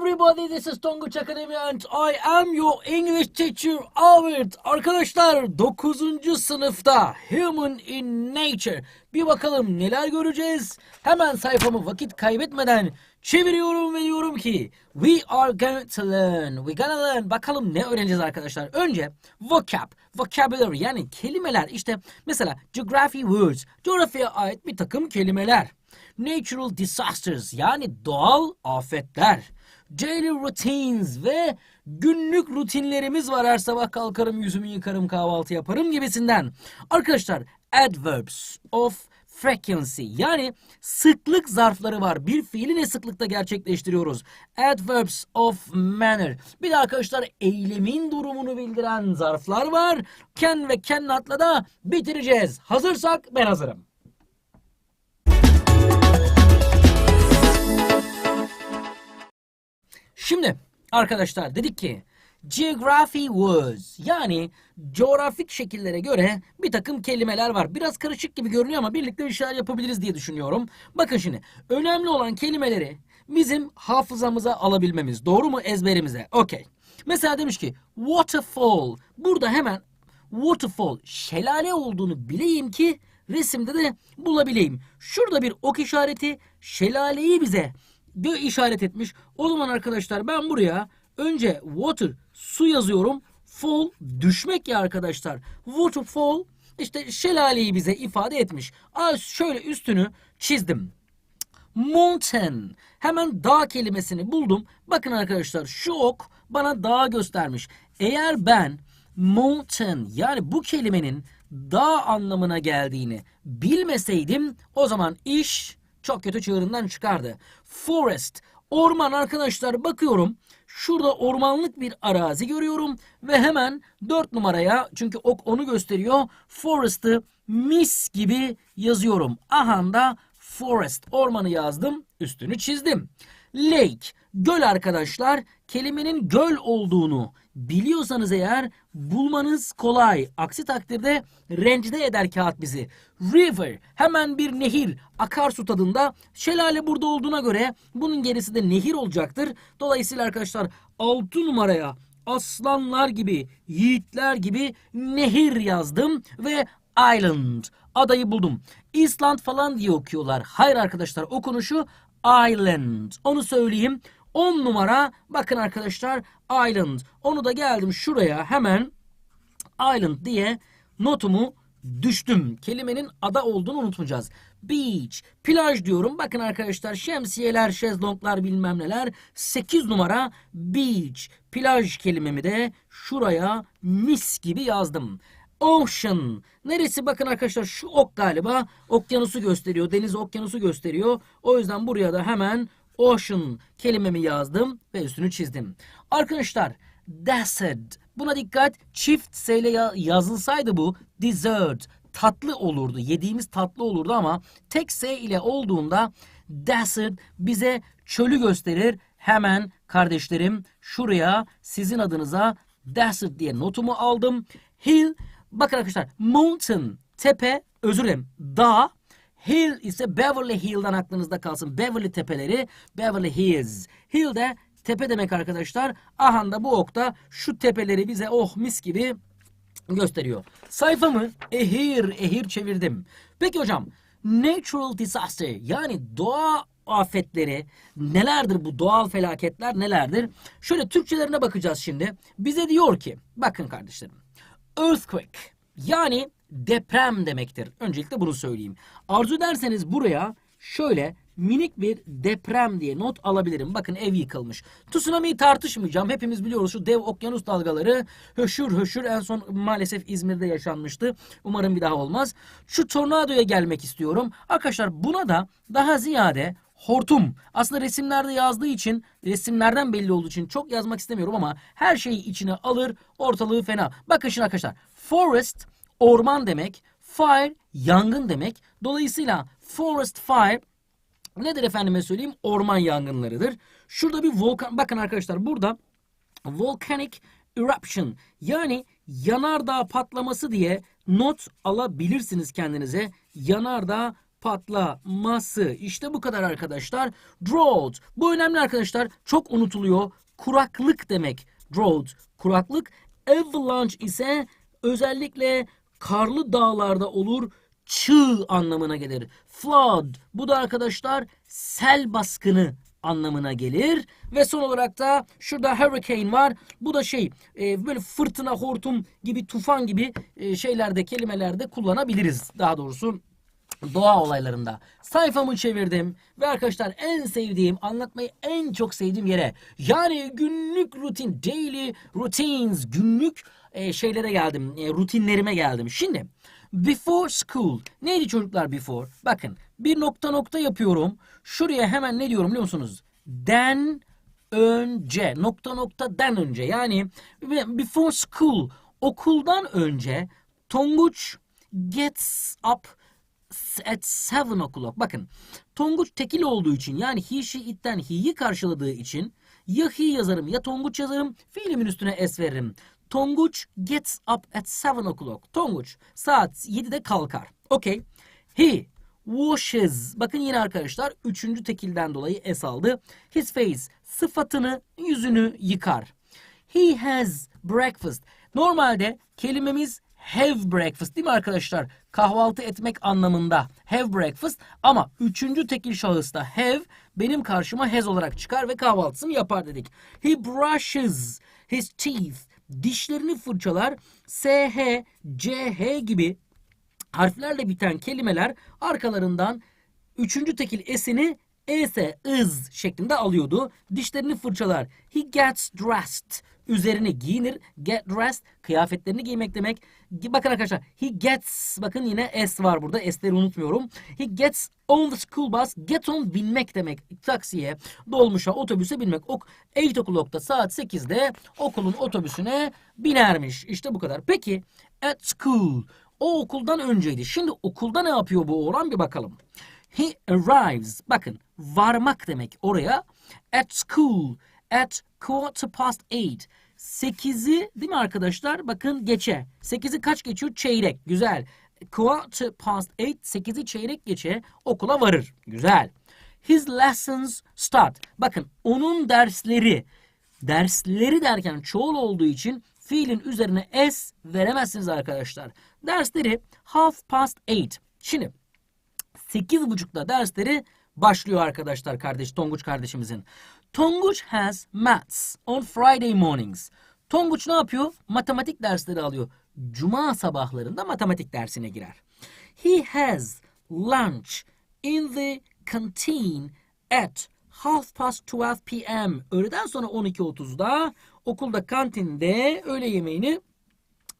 everybody, this is Tonguç Academy and I am your English teacher Albert. Arkadaşlar 9. sınıfta Human in Nature. Bir bakalım neler göreceğiz. Hemen sayfamı vakit kaybetmeden çeviriyorum ve diyorum ki We are going to learn. We gonna learn. Bakalım ne öğreneceğiz arkadaşlar. Önce vocab, vocabulary yani kelimeler. İşte mesela geography words, coğrafyaya ait bir takım kelimeler. Natural disasters yani doğal afetler. Daily routines ve günlük rutinlerimiz var. Her sabah kalkarım, yüzümü yıkarım, kahvaltı yaparım gibisinden. Arkadaşlar adverbs of frequency yani sıklık zarfları var. Bir fiili ne sıklıkta gerçekleştiriyoruz? Adverbs of manner. Bir de arkadaşlar eylemin durumunu bildiren zarflar var. Can ve cannot'la da bitireceğiz. Hazırsak ben hazırım. Şimdi arkadaşlar dedik ki geography words yani coğrafik şekillere göre bir takım kelimeler var. Biraz karışık gibi görünüyor ama birlikte bir şeyler yapabiliriz diye düşünüyorum. Bakın şimdi önemli olan kelimeleri bizim hafızamıza alabilmemiz. Doğru mu? Ezberimize. Okey. Mesela demiş ki waterfall. Burada hemen waterfall şelale olduğunu bileyim ki resimde de bulabileyim. Şurada bir ok işareti şelaleyi bize gö işaret etmiş. O zaman arkadaşlar ben buraya önce water su yazıyorum. Fall düşmek ya arkadaşlar. Waterfall işte şelaleyi bize ifade etmiş. Aa, şöyle üstünü çizdim. Mountain. Hemen dağ kelimesini buldum. Bakın arkadaşlar şu ok bana dağ göstermiş. Eğer ben mountain yani bu kelimenin dağ anlamına geldiğini bilmeseydim o zaman iş çok kötü çığırından çıkardı. Forest. Orman arkadaşlar bakıyorum. Şurada ormanlık bir arazi görüyorum ve hemen 4 numaraya çünkü ok onu gösteriyor. Forest'ı mis gibi yazıyorum. Aha da forest ormanı yazdım. Üstünü çizdim. Lake göl arkadaşlar kelimenin göl olduğunu biliyorsanız eğer bulmanız kolay. Aksi takdirde rencide eder kağıt bizi. River hemen bir nehir akarsu tadında şelale burada olduğuna göre bunun gerisi de nehir olacaktır. Dolayısıyla arkadaşlar 6 numaraya aslanlar gibi yiğitler gibi nehir yazdım ve island adayı buldum. Island falan diye okuyorlar. Hayır arkadaşlar okunuşu island. Onu söyleyeyim. 10 numara bakın arkadaşlar island. Onu da geldim şuraya hemen island diye notumu düştüm. Kelimenin ada olduğunu unutmayacağız. Beach, plaj diyorum. Bakın arkadaşlar şemsiyeler, şezlonglar bilmem neler. 8 numara beach, plaj kelimemi de şuraya mis gibi yazdım. Ocean. Neresi bakın arkadaşlar şu ok galiba okyanusu gösteriyor. Deniz okyanusu gösteriyor. O yüzden buraya da hemen ocean kelimemi yazdım ve üstünü çizdim. Arkadaşlar desert. Buna dikkat. Çift S ile ya- yazılsaydı bu dessert tatlı olurdu. Yediğimiz tatlı olurdu ama tek S ile olduğunda desert bize çölü gösterir. Hemen kardeşlerim şuraya sizin adınıza desert diye notumu aldım. Hill bakın arkadaşlar mountain tepe özür dilerim dağ Hill ise Beverly Hill'dan aklınızda kalsın. Beverly tepeleri, Beverly Hills. Hill de tepe demek arkadaşlar. Aha da bu okta şu tepeleri bize oh mis gibi gösteriyor. Sayfamı ehir ehir çevirdim. Peki hocam natural disaster yani doğa afetleri nelerdir bu doğal felaketler nelerdir? Şöyle Türkçelerine bakacağız şimdi. Bize diyor ki bakın kardeşlerim. Earthquake yani deprem demektir. Öncelikle bunu söyleyeyim. Arzu ederseniz buraya şöyle minik bir deprem diye not alabilirim. Bakın ev yıkılmış. Tsunami'yi tartışmayacağım. Hepimiz biliyoruz şu dev okyanus dalgaları höşür höşür en son maalesef İzmir'de yaşanmıştı. Umarım bir daha olmaz. Şu tornadoya gelmek istiyorum. Arkadaşlar buna da daha ziyade hortum. Aslında resimlerde yazdığı için, resimlerden belli olduğu için çok yazmak istemiyorum ama her şeyi içine alır, ortalığı fena. Bakın şimdi arkadaşlar. Forest orman demek, fire yangın demek. Dolayısıyla forest fire nedir efendime söyleyeyim? Orman yangınlarıdır. Şurada bir volkan bakın arkadaşlar burada volcanic eruption yani yanardağ patlaması diye not alabilirsiniz kendinize. Yanardağ patlaması. İşte bu kadar arkadaşlar. Drought. Bu önemli arkadaşlar. Çok unutuluyor. Kuraklık demek. Drought. Kuraklık. Avalanche ise özellikle karlı dağlarda olur. Çığ anlamına gelir. Flood. Bu da arkadaşlar sel baskını anlamına gelir. Ve son olarak da şurada hurricane var. Bu da şey e, böyle fırtına, hortum gibi, tufan gibi e, şeylerde, kelimelerde kullanabiliriz. Daha doğrusu doğa olaylarında. Sayfamı çevirdim ve arkadaşlar en sevdiğim, anlatmayı en çok sevdiğim yere yani günlük rutin, daily routines, günlük e, şeylere geldim, e, rutinlerime geldim. Şimdi before school neydi çocuklar before? Bakın bir nokta nokta yapıyorum. Şuraya hemen ne diyorum biliyor musunuz? Den önce nokta nokta den önce yani before school okuldan önce Tonguç gets up at 7 o'clock. Bakın Tonguç tekil olduğu için yani he, she, it'ten he'yi karşıladığı için ya he yazarım ya Tonguç yazarım fiilimin üstüne s veririm. Tonguç gets up at 7 o'clock. Tonguç saat 7'de kalkar. Okay. He washes. Bakın yine arkadaşlar üçüncü tekilden dolayı s aldı. His face sıfatını yüzünü yıkar. He has breakfast. Normalde kelimemiz have breakfast değil mi arkadaşlar? Kahvaltı etmek anlamında have breakfast ama üçüncü tekil şahısta have benim karşıma has olarak çıkar ve kahvaltısını yapar dedik. He brushes his teeth. Dişlerini fırçalar. S, H, C, H gibi harflerle biten kelimeler arkalarından üçüncü tekil esini ese, ız şeklinde alıyordu. Dişlerini fırçalar. He gets dressed. Üzerini giyinir. Get dressed. Kıyafetlerini giymek demek. Bakın arkadaşlar. He gets. Bakın yine S var burada. S'leri unutmuyorum. He gets on the school bus. Get on binmek demek. Taksiye, dolmuşa, otobüse binmek. Ok 8 o'clock'ta saat 8'de okulun otobüsüne binermiş. İşte bu kadar. Peki at school. O okuldan önceydi. Şimdi okulda ne yapıyor bu oğlan bir bakalım. He arrives. Bakın varmak demek oraya. At school. At quarter past eight. Sekizi değil mi arkadaşlar? Bakın geçe. Sekizi kaç geçiyor? Çeyrek. Güzel. Quarter past eight. Sekizi çeyrek geçe okula varır. Güzel. His lessons start. Bakın onun dersleri. Dersleri derken çoğul olduğu için fiilin üzerine s veremezsiniz arkadaşlar. Dersleri half past eight. Şimdi 8.30'da dersleri başlıyor arkadaşlar kardeş Tonguç kardeşimizin. Tonguç has maths on Friday mornings. Tonguç ne yapıyor? Matematik dersleri alıyor. Cuma sabahlarında matematik dersine girer. He has lunch in the canteen at half past 12 p.m. Öğleden sonra 12.30'da okulda kantinde öğle yemeğini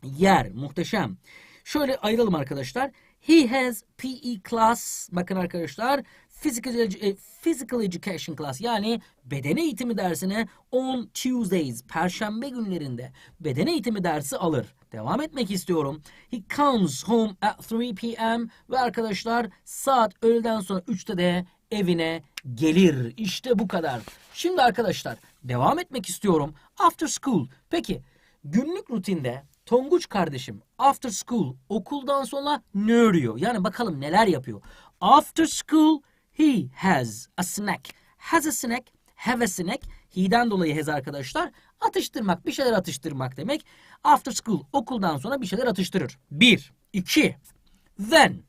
yer. Muhteşem. Şöyle ayıralım arkadaşlar. He has PE class. Bakın arkadaşlar. Physical, e, physical education class yani beden eğitimi dersine on Tuesdays, perşembe günlerinde beden eğitimi dersi alır. Devam etmek istiyorum. He comes home at 3 p.m. ve arkadaşlar saat öğleden sonra 3'te de evine gelir. İşte bu kadar. Şimdi arkadaşlar devam etmek istiyorum. After school. Peki günlük rutinde Tonguç kardeşim after school okuldan sonra ne örüyor? Yani bakalım neler yapıyor. After school he has a snack. Has a snack. Have a snack. He'den dolayı has arkadaşlar. Atıştırmak, bir şeyler atıştırmak demek. After school okuldan sonra bir şeyler atıştırır. Bir. iki. Then.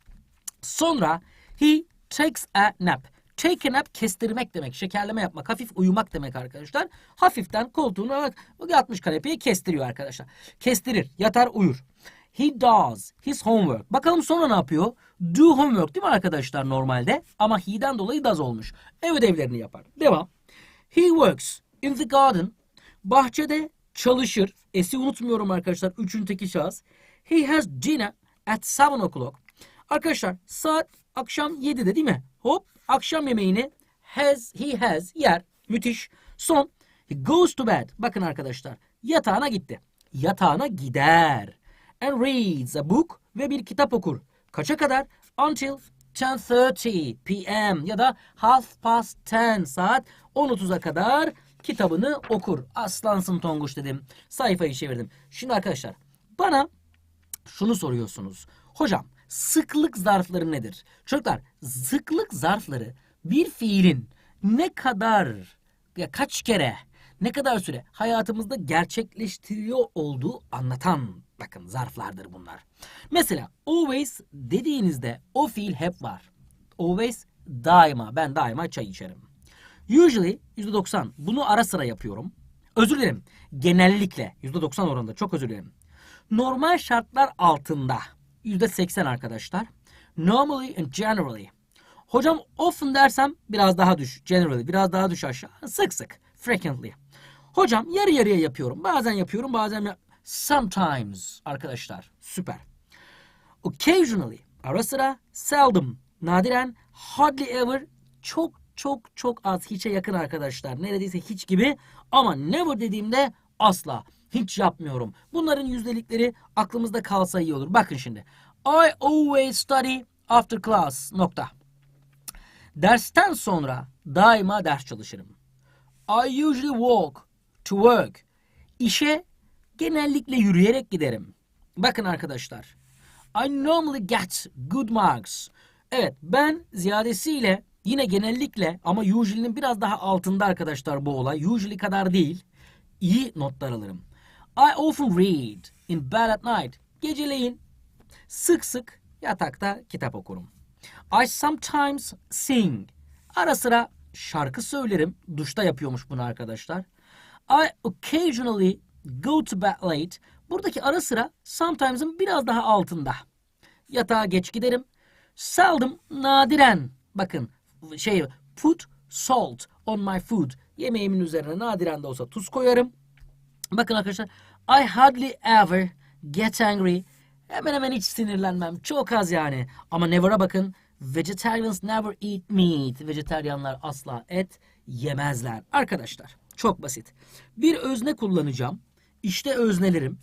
Sonra he takes a nap. Take a nap kestirmek demek. Şekerleme yapmak. Hafif uyumak demek arkadaşlar. Hafiften koltuğunu yatmış kanepeye kestiriyor arkadaşlar. Kestirir. Yatar uyur. He does his homework. Bakalım sonra ne yapıyor? Do homework değil mi arkadaşlar normalde? Ama he'den dolayı does olmuş. Ev ödevlerini yapar. Devam. He works in the garden. Bahçede çalışır. Esi unutmuyorum arkadaşlar. Üçün teki şahıs. He has dinner at 7 o'clock. Arkadaşlar saat akşam 7'de değil mi? Hop akşam yemeğini has, he has yer. Müthiş. Son he goes to bed. Bakın arkadaşlar yatağına gitti. Yatağına gider. And reads a book ve bir kitap okur. Kaça kadar? Until 10.30 p.m. ya da half past 10 saat 10.30'a kadar kitabını okur. Aslansın Tonguç dedim. Sayfayı çevirdim. Şimdi arkadaşlar bana şunu soruyorsunuz. Hocam sıklık zarfları nedir? Çocuklar sıklık zarfları bir fiilin ne kadar ya kaç kere ne kadar süre hayatımızda gerçekleştiriyor olduğu anlatan bakın zarflardır bunlar. Mesela always dediğinizde o fiil hep var. Always daima ben daima çay içerim. Usually %90 bunu ara sıra yapıyorum. Özür dilerim. Genellikle %90 oranında çok özür dilerim. Normal şartlar altında %80 arkadaşlar. Normally and generally. Hocam often dersem biraz daha düş. Generally biraz daha düş aşağı. Sık sık. Frequently. Hocam yarı yarıya yapıyorum. Bazen yapıyorum bazen yap Sometimes arkadaşlar. Süper. Occasionally. Ara sıra. Seldom. Nadiren. Hardly ever. Çok çok çok az. Hiçe yakın arkadaşlar. Neredeyse hiç gibi. Ama never dediğimde asla. Hiç yapmıyorum. Bunların yüzdelikleri aklımızda kalsa iyi olur. Bakın şimdi. I always study after class. Nokta. Dersten sonra daima ders çalışırım. I usually walk to work. İşe genellikle yürüyerek giderim. Bakın arkadaşlar. I normally get good marks. Evet ben ziyadesiyle yine genellikle ama usually'nin biraz daha altında arkadaşlar bu olay. Usually kadar değil. İyi notlar alırım. I often read in bed at night. Geceleyin sık sık yatakta kitap okurum. I sometimes sing. Ara sıra şarkı söylerim. Duşta yapıyormuş bunu arkadaşlar. I occasionally go to bed late. Buradaki ara sıra sometimes'ın biraz daha altında. Yatağa geç giderim. Seldom nadiren. Bakın şey put salt on my food. Yemeğimin üzerine nadiren de olsa tuz koyarım. Bakın arkadaşlar I hardly ever get angry. Hemen hemen hiç sinirlenmem. Çok az yani. Ama never'a bakın. Vegetarians never eat meat. Vejetaryenler asla et yemezler. Arkadaşlar çok basit. Bir özne kullanacağım. İşte öznelerim.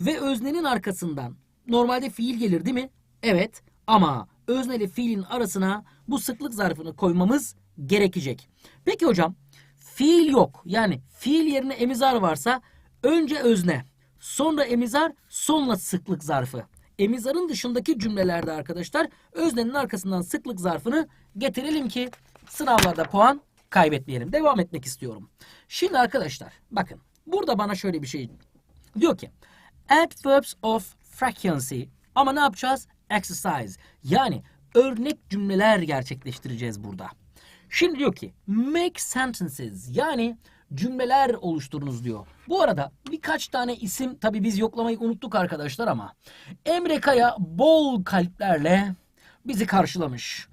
Ve öznenin arkasından normalde fiil gelir değil mi? Evet ama özneli fiilin arasına bu sıklık zarfını koymamız gerekecek. Peki hocam fiil yok. Yani fiil yerine emizar varsa önce özne, sonra emizar, sonra sıklık zarfı. Emizarın dışındaki cümlelerde arkadaşlar öznenin arkasından sıklık zarfını getirelim ki sınavlarda puan kaybetmeyelim. Devam etmek istiyorum. Şimdi arkadaşlar bakın burada bana şöyle bir şey diyor ki adverbs of frequency ama ne yapacağız? Exercise yani örnek cümleler gerçekleştireceğiz burada. Şimdi diyor ki make sentences yani cümleler oluşturunuz diyor. Bu arada birkaç tane isim tabi biz yoklamayı unuttuk arkadaşlar ama Emre Kaya bol kalplerle bizi karşılamış.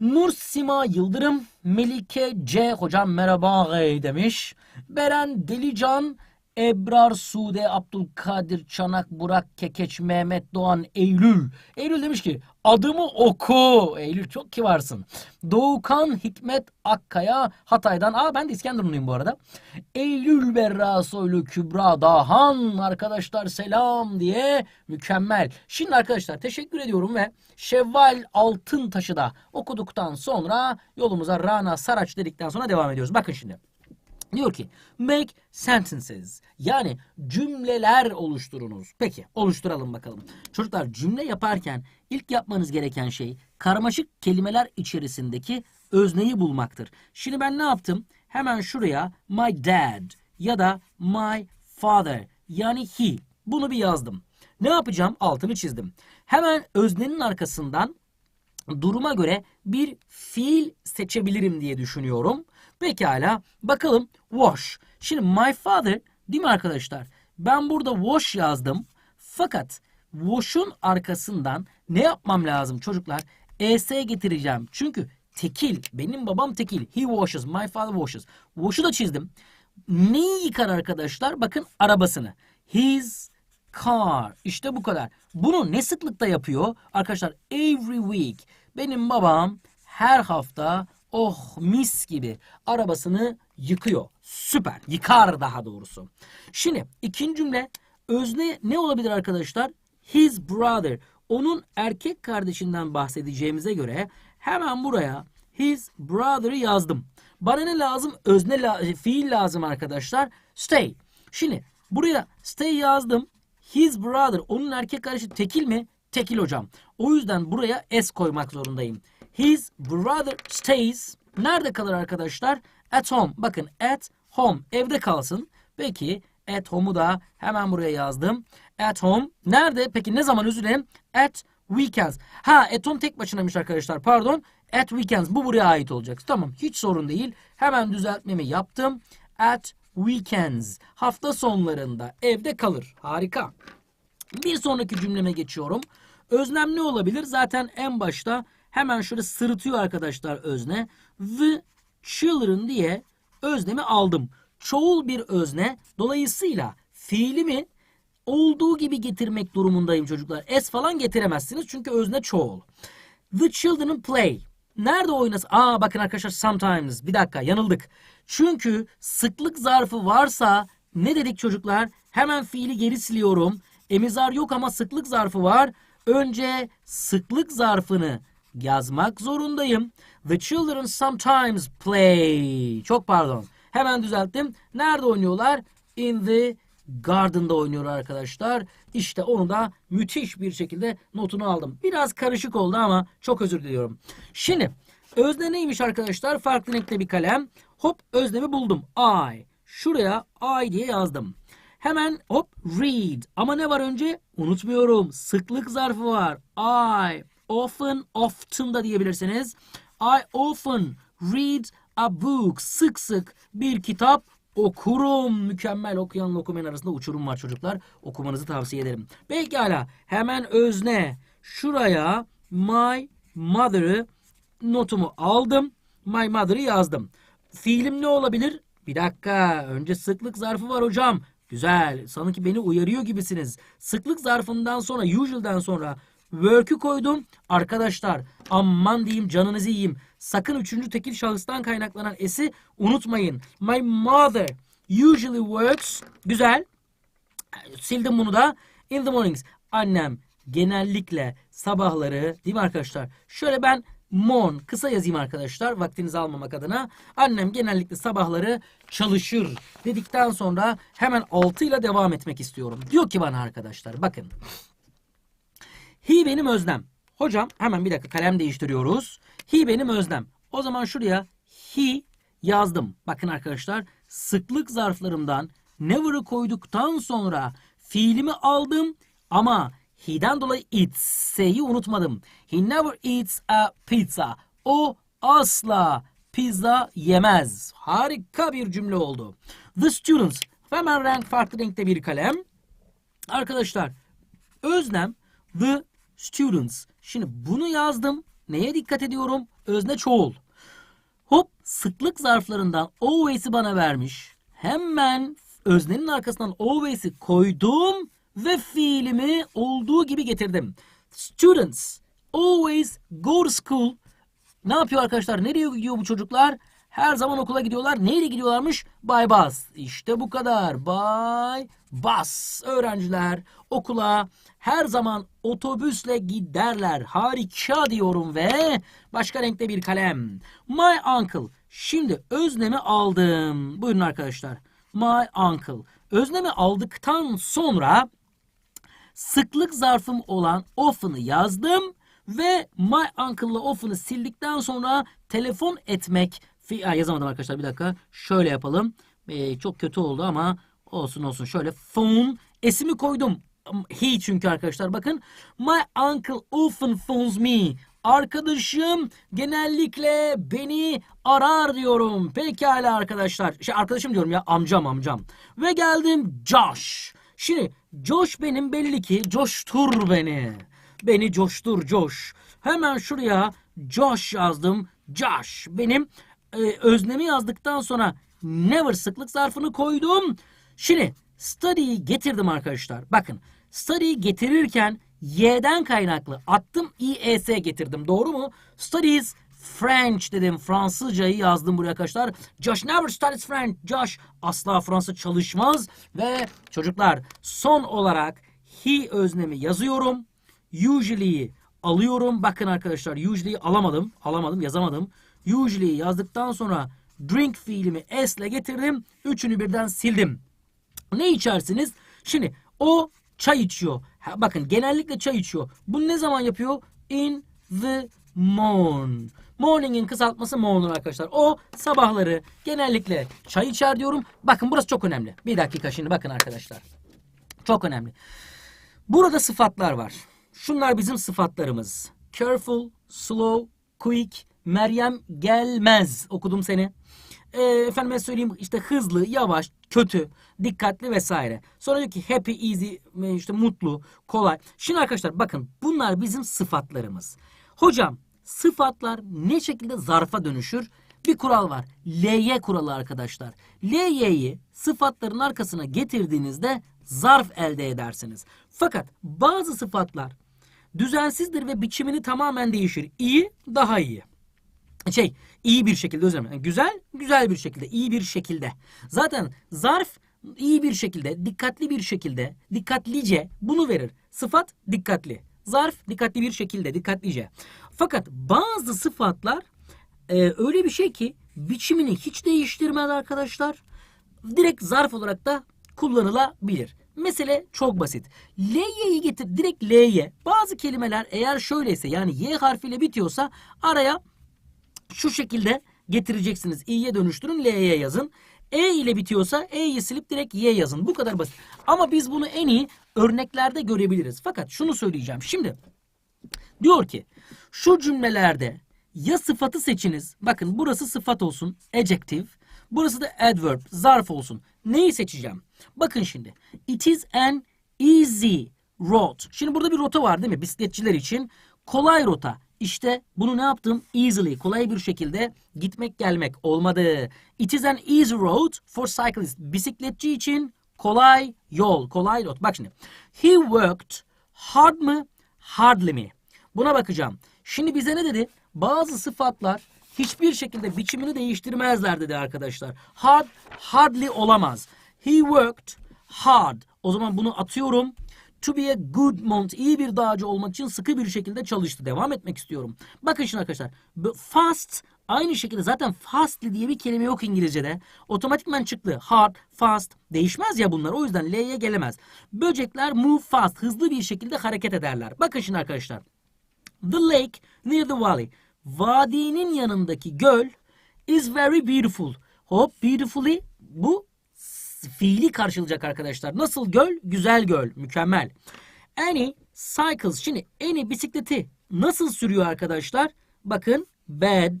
Nur Sima Yıldırım, Melike C hocam merhaba demiş. Beren Delican, Ebrar Sude, Abdülkadir Çanak, Burak Kekeç, Mehmet Doğan, Eylül. Eylül demiş ki adımı oku. Eylül çok kibarsın. Doğukan Hikmet Akkaya Hatay'dan. Aa ben de İskenderunluyum bu arada. Eylül Berra Soylu Kübra Dahan arkadaşlar selam diye mükemmel. Şimdi arkadaşlar teşekkür ediyorum ve Şevval Altıntaş'ı da okuduktan sonra yolumuza Rana Saraç dedikten sonra devam ediyoruz. Bakın şimdi. Diyor ki make sentences yani cümleler oluşturunuz. Peki oluşturalım bakalım. Çocuklar cümle yaparken ilk yapmanız gereken şey karmaşık kelimeler içerisindeki özneyi bulmaktır. Şimdi ben ne yaptım? Hemen şuraya my dad ya da my father yani he bunu bir yazdım. Ne yapacağım? Altını çizdim. Hemen öznenin arkasından duruma göre bir fiil seçebilirim diye düşünüyorum. Pekala bakalım wash. Şimdi my father değil mi arkadaşlar? Ben burada wash yazdım. Fakat wash'un arkasından ne yapmam lazım çocuklar? es getireceğim. Çünkü tekil. Benim babam tekil. He washes. My father washes. Wash'u da çizdim. Neyi yıkar arkadaşlar? Bakın arabasını. His car. İşte bu kadar. Bunu ne sıklıkta yapıyor? Arkadaşlar every week. Benim babam her hafta oh mis gibi arabasını yıkıyor. Süper. Yıkar daha doğrusu. Şimdi ikinci cümle özne ne olabilir arkadaşlar? His brother. Onun erkek kardeşinden bahsedeceğimize göre hemen buraya his brother'ı yazdım. Bana ne lazım? Özne la fiil lazım arkadaşlar. Stay. Şimdi buraya stay yazdım. His brother onun erkek kardeşi tekil mi? tekil hocam. O yüzden buraya S koymak zorundayım. His brother stays. Nerede kalır arkadaşlar? At home. Bakın at home. Evde kalsın. Peki at home'u da hemen buraya yazdım. At home. Nerede? Peki ne zaman özür dilerim? At weekends. Ha at home tek başınaymış arkadaşlar. Pardon. At weekends. Bu buraya ait olacak. Tamam. Hiç sorun değil. Hemen düzeltmemi yaptım. At weekends. Hafta sonlarında evde kalır. Harika. Bir sonraki cümleme geçiyorum. Öznem ne olabilir? Zaten en başta hemen şöyle sırıtıyor arkadaşlar özne. The children diye öznemi aldım. Çoğul bir özne. Dolayısıyla fiilimi olduğu gibi getirmek durumundayım çocuklar. S falan getiremezsiniz çünkü özne çoğul. The children play. Nerede oynasın? Aa bakın arkadaşlar sometimes. Bir dakika yanıldık. Çünkü sıklık zarfı varsa ne dedik çocuklar? Hemen fiili geri siliyorum. Emizar yok ama sıklık zarfı var. Önce sıklık zarfını yazmak zorundayım. The children sometimes play. Çok pardon. Hemen düzelttim. Nerede oynuyorlar? In the Garden'da oynuyor arkadaşlar. İşte onu da müthiş bir şekilde notunu aldım. Biraz karışık oldu ama çok özür diliyorum. Şimdi özne neymiş arkadaşlar? Farklı renkte bir kalem. Hop öznemi buldum. I. Şuraya I diye yazdım. Hemen hop read. Ama ne var önce? Unutmuyorum. Sıklık zarfı var. I often, often da diyebilirsiniz. I often read a book. Sık sık bir kitap okurum. Mükemmel okuyanla okumayan arasında uçurum var çocuklar. Okumanızı tavsiye ederim. Pekala. Hemen özne. Şuraya my mother'ı notumu aldım. My mother'ı yazdım. Fiilim ne olabilir? Bir dakika. Önce sıklık zarfı var hocam. Güzel. Sanki beni uyarıyor gibisiniz. Sıklık zarfından sonra, usual'den sonra work'ü koydum. Arkadaşlar aman diyeyim canınızı yiyeyim. Sakın üçüncü tekil şahıstan kaynaklanan s'i unutmayın. My mother usually works. Güzel. Sildim bunu da. In the mornings. Annem genellikle sabahları değil mi arkadaşlar? Şöyle ben Mon kısa yazayım arkadaşlar vaktinizi almamak adına. Annem genellikle sabahları çalışır dedikten sonra hemen 6 ile devam etmek istiyorum. Diyor ki bana arkadaşlar bakın. He benim öznem. Hocam hemen bir dakika kalem değiştiriyoruz. He benim öznem. O zaman şuraya he yazdım. Bakın arkadaşlar sıklık zarflarımdan never'ı koyduktan sonra fiilimi aldım ama he'den dolayı eats, s'yi unutmadım. He never eats a pizza. O asla pizza yemez. Harika bir cümle oldu. The students. Hemen renk farklı renkte bir kalem. Arkadaşlar öznem the students. Şimdi bunu yazdım. Neye dikkat ediyorum? Özne çoğul. Hop sıklık zarflarından always'i bana vermiş. Hemen öznenin arkasından always'i koydum ve fiilimi olduğu gibi getirdim. Students always go to school. Ne yapıyor arkadaşlar? Nereye gidiyor bu çocuklar? Her zaman okula gidiyorlar. Neyle gidiyorlarmış? By bus. İşte bu kadar. By bus. Öğrenciler okula her zaman otobüsle giderler. Harika diyorum ve başka renkte bir kalem. My uncle. Şimdi öznemi aldım. Buyurun arkadaşlar. My uncle. Öznemi aldıktan sonra sıklık zarfım olan often'ı yazdım ve my uncle'la often'ı sildikten sonra telefon etmek Aa, yazamadım arkadaşlar bir dakika. Şöyle yapalım. Ee, çok kötü oldu ama olsun olsun. Şöyle phone esimi koydum. He çünkü arkadaşlar bakın. My uncle often phones me. Arkadaşım genellikle beni arar diyorum. Pekala arkadaşlar. Şey arkadaşım diyorum ya amcam amcam. Ve geldim Josh. Şimdi Josh benim belli ki coştur beni. Beni coştur Josh. Hemen şuraya Josh yazdım. Josh benim e, öznemi yazdıktan sonra never sıklık zarfını koydum. Şimdi study'yi getirdim arkadaşlar. Bakın study'yi getirirken Y'den kaynaklı attım IES getirdim. Doğru mu? Studies French dedim. Fransızcayı yazdım buraya arkadaşlar. Josh never studies French. Josh asla Fransız çalışmaz. Ve çocuklar son olarak he öznemi yazıyorum. Usually'yi alıyorum. Bakın arkadaşlar usually'yi alamadım. Alamadım yazamadım. Usually'yi yazdıktan sonra drink fiilimi s ile getirdim. Üçünü birden sildim. Ne içersiniz? Şimdi o çay içiyor. Ha, bakın genellikle çay içiyor. Bunu ne zaman yapıyor? In the morning. Morning'in kısaltması morning arkadaşlar. O sabahları genellikle çay içer diyorum. Bakın burası çok önemli. Bir dakika şimdi bakın arkadaşlar. Çok önemli. Burada sıfatlar var. Şunlar bizim sıfatlarımız. Careful, slow, quick, Meryem gelmez. Okudum seni. Ee, efendime söyleyeyim işte hızlı, yavaş, kötü, dikkatli vesaire. Sonra diyor ki happy, easy, işte mutlu, kolay. Şimdi arkadaşlar bakın bunlar bizim sıfatlarımız. Hocam sıfatlar ne şekilde zarfa dönüşür? Bir kural var. LY kuralı arkadaşlar. LY'yi sıfatların arkasına getirdiğinizde zarf elde edersiniz. Fakat bazı sıfatlar düzensizdir ve biçimini tamamen değişir. İyi, daha iyi. Şey, iyi bir şekilde özür dilerim. Güzel, güzel bir şekilde, iyi bir şekilde. Zaten zarf iyi bir şekilde, dikkatli bir şekilde, dikkatlice bunu verir. Sıfat dikkatli. Zarf dikkatli bir şekilde, dikkatlice. Fakat bazı sıfatlar e, öyle bir şey ki biçimini hiç değiştirmez arkadaşlar. Direkt zarf olarak da kullanılabilir. Mesele çok basit. L'yi getir direkt L'ye. Bazı kelimeler eğer şöyleyse yani Y harfiyle bitiyorsa araya şu şekilde getireceksiniz. İ'ye dönüştürün L'ye yazın. E ile bitiyorsa E'yi silip direkt Y yazın. Bu kadar basit. Ama biz bunu en iyi örneklerde görebiliriz. Fakat şunu söyleyeceğim. Şimdi diyor ki şu cümlelerde ya sıfatı seçiniz. Bakın burası sıfat olsun. Adjective. Burası da adverb. Zarf olsun. Neyi seçeceğim? Bakın şimdi. It is an easy road. Şimdi burada bir rota var değil mi? Bisikletçiler için. Kolay rota. İşte bunu ne yaptım? Easily, kolay bir şekilde gitmek gelmek olmadı. It is an easy road for cyclists. Bisikletçi için kolay yol, kolay yol. Bak şimdi. He worked hard mı, hardly mi? Buna bakacağım. Şimdi bize ne dedi? Bazı sıfatlar hiçbir şekilde biçimini değiştirmezler dedi arkadaşlar. Hard, hardly olamaz. He worked hard. O zaman bunu atıyorum. To be a good mount, iyi bir dağcı olmak için sıkı bir şekilde çalıştı. Devam etmek istiyorum. Bakın şimdi arkadaşlar. Fast aynı şekilde zaten fastly diye bir kelime yok İngilizce'de. Otomatikman çıktı. Hard, fast değişmez ya bunlar. O yüzden L'ye gelemez. Böcekler move fast, hızlı bir şekilde hareket ederler. Bakın şimdi arkadaşlar. The lake near the valley. Vadinin yanındaki göl is very beautiful. Hop beautifully bu fiili karşılayacak arkadaşlar. Nasıl göl? Güzel göl. Mükemmel. Any cycles. Şimdi any bisikleti nasıl sürüyor arkadaşlar? Bakın bad.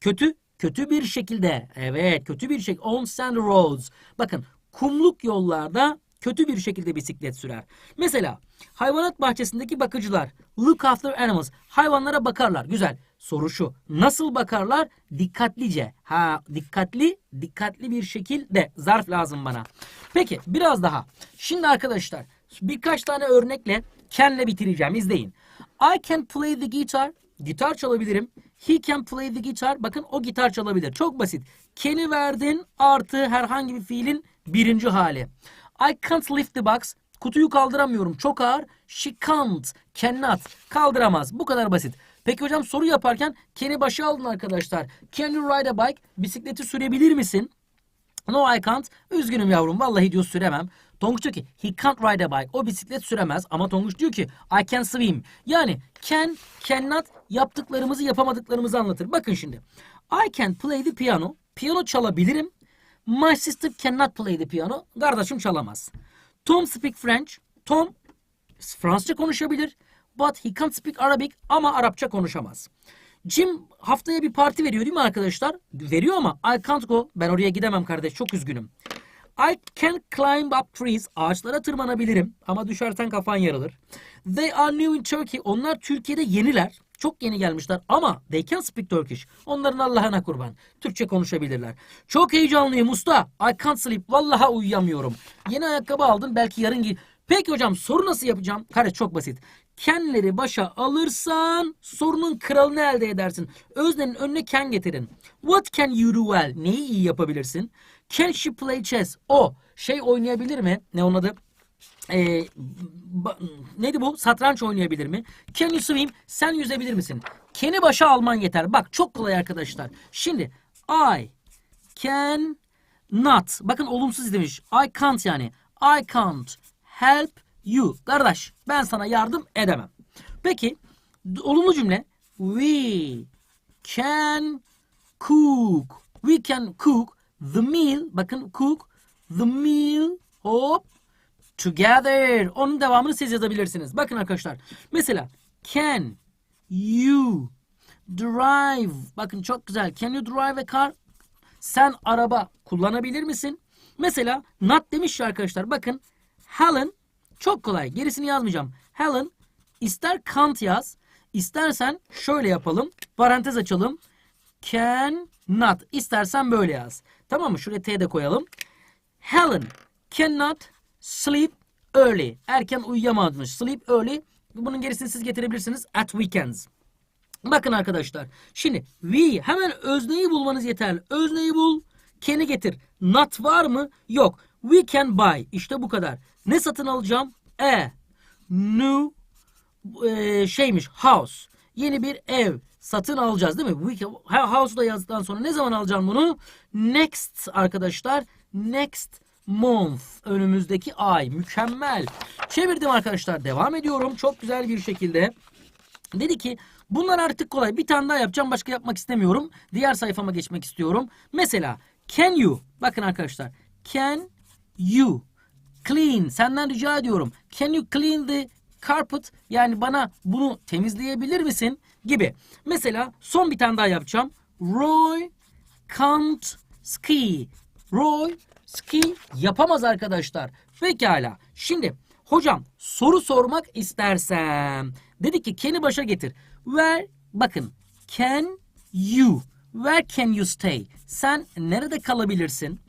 Kötü. Kötü bir şekilde. Evet kötü bir şekilde. On sand roads. Bakın kumluk yollarda kötü bir şekilde bisiklet sürer. Mesela hayvanat bahçesindeki bakıcılar look after animals. Hayvanlara bakarlar. Güzel. Soru şu. Nasıl bakarlar? Dikkatlice. Ha dikkatli, dikkatli bir şekilde zarf lazım bana. Peki biraz daha. Şimdi arkadaşlar birkaç tane örnekle can'le bitireceğim. İzleyin. I can play the guitar. Gitar çalabilirim. He can play the guitar. Bakın o gitar çalabilir. Çok basit. Can'i verdin artı herhangi bir fiilin birinci hali. I can't lift the box. Kutuyu kaldıramıyorum. Çok ağır. She can't. Cannot. Kaldıramaz. Bu kadar basit. Peki hocam soru yaparken can'i başa aldın arkadaşlar. Can you ride a bike? Bisikleti sürebilir misin? No I can't. Üzgünüm yavrum. Vallahi diyor süremem. Tonguç diyor ki he can't ride a bike. O bisiklet süremez ama Tonguç diyor ki I can swim. Yani can, cannot yaptıklarımızı yapamadıklarımızı anlatır. Bakın şimdi. I can play the piano. Piyano çalabilirim. My sister cannot play the piano. Kardeşim çalamaz. Tom speak French. Tom Fransızca konuşabilir. But he can't speak Arabic ama Arapça konuşamaz. Jim haftaya bir parti veriyor değil mi arkadaşlar? Veriyor ama I can't go. Ben oraya gidemem kardeş. Çok üzgünüm. I can climb up trees. Ağaçlara tırmanabilirim ama düşersen kafan yarılır. They are new in Turkey. Onlar Türkiye'de yeniler. Çok yeni gelmişler ama they can speak Turkish. Onların Allah'ına kurban. Türkçe konuşabilirler. Çok heyecanlıyım usta. I can't sleep. Vallahi uyuyamıyorum. Yeni ayakkabı aldım. Belki yarın giy. Peki hocam soru nasıl yapacağım? Kare çok basit. Kenleri başa alırsan sorunun kralını elde edersin. Öznenin önüne ken getirin. What can you do well? Neyi iyi yapabilirsin? Can she play chess? O şey oynayabilir mi? Ne onun adı? Ee, neydi bu? Satranç oynayabilir mi? Can you swim? Sen yüzebilir misin? Ken'i başa alman yeter. Bak çok kolay arkadaşlar. Şimdi I can not. Bakın olumsuz demiş. I can't yani. I can't help you. Kardeş ben sana yardım edemem. Peki olumlu cümle we can cook. We can cook the meal. Bakın cook the meal hop together. Onun devamını siz yazabilirsiniz. Bakın arkadaşlar. Mesela can you drive? Bakın çok güzel. Can you drive a car? Sen araba kullanabilir misin? Mesela not demiş ya arkadaşlar. Bakın Helen çok kolay. Gerisini yazmayacağım. Helen ister can't yaz. istersen şöyle yapalım. Parantez açalım. Can not. İstersen böyle yaz. Tamam mı? Şuraya T de koyalım. Helen cannot sleep early. Erken uyuyamamış. Sleep early. Bunun gerisini siz getirebilirsiniz at weekends. Bakın arkadaşlar. Şimdi we hemen özneyi bulmanız yeterli. Özneyi bul. Can'i getir. Not var mı? Yok. We can buy. İşte bu kadar. Ne satın alacağım? E. New e, şeymiş house. Yeni bir ev satın alacağız değil mi? We house'u da yazdıktan sonra ne zaman alacağım bunu? Next arkadaşlar. Next month. Önümüzdeki ay. Mükemmel. Çevirdim arkadaşlar. Devam ediyorum. Çok güzel bir şekilde. Dedi ki bunlar artık kolay. Bir tane daha yapacağım. Başka yapmak istemiyorum. Diğer sayfama geçmek istiyorum. Mesela can you? Bakın arkadaşlar. Can you clean? Senden rica ediyorum. Can you clean the carpet? Yani bana bunu temizleyebilir misin? Gibi. Mesela son bir tane daha yapacağım. Roy can't ski. Roy ski yapamaz arkadaşlar. Pekala. Şimdi hocam soru sormak istersem. Dedi ki can'i başa getir. Where bakın can you where can you stay? Sen nerede kalabilirsin?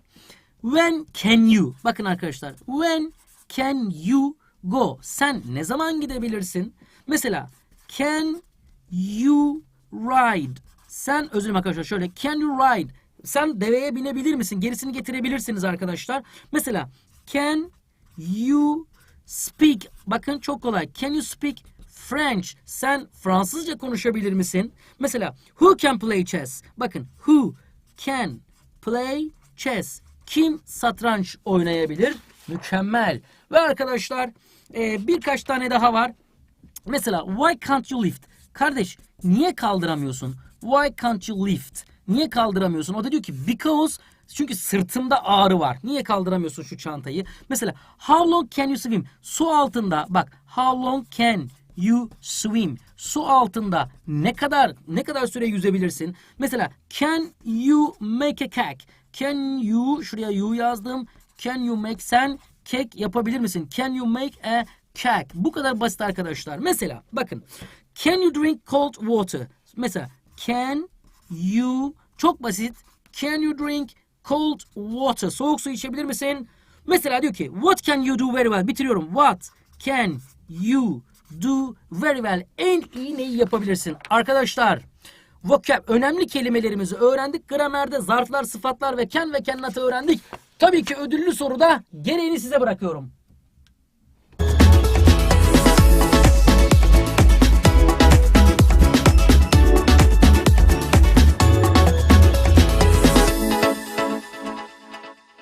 When can you? Bakın arkadaşlar. When can you go? Sen ne zaman gidebilirsin? Mesela can you ride? Sen özür dilerim arkadaşlar şöyle can you ride? Sen deveye binebilir misin? Gerisini getirebilirsiniz arkadaşlar. Mesela can you speak? Bakın çok kolay. Can you speak French? Sen Fransızca konuşabilir misin? Mesela who can play chess? Bakın who can play chess? Kim satranç oynayabilir? Mükemmel. Ve arkadaşlar e, birkaç tane daha var. Mesela why can't you lift? Kardeş niye kaldıramıyorsun? Why can't you lift? Niye kaldıramıyorsun? O da diyor ki because çünkü sırtımda ağrı var. Niye kaldıramıyorsun şu çantayı? Mesela how long can you swim? Su altında bak how long can you swim? Su altında ne kadar ne kadar süre yüzebilirsin? Mesela can you make a cake? Can you şuraya you yazdım. Can you make sen kek yapabilir misin? Can you make a cake? Bu kadar basit arkadaşlar. Mesela bakın. Can you drink cold water? Mesela can you çok basit. Can you drink cold water? Soğuk su içebilir misin? Mesela diyor ki what can you do very well? Bitiriyorum. What can you do very well? En iyi neyi yapabilirsin? Arkadaşlar vocab önemli kelimelerimizi öğrendik. Gramerde zarflar, sıfatlar ve can ve cannot'ı öğrendik. Tabii ki ödüllü soruda gereğini size bırakıyorum.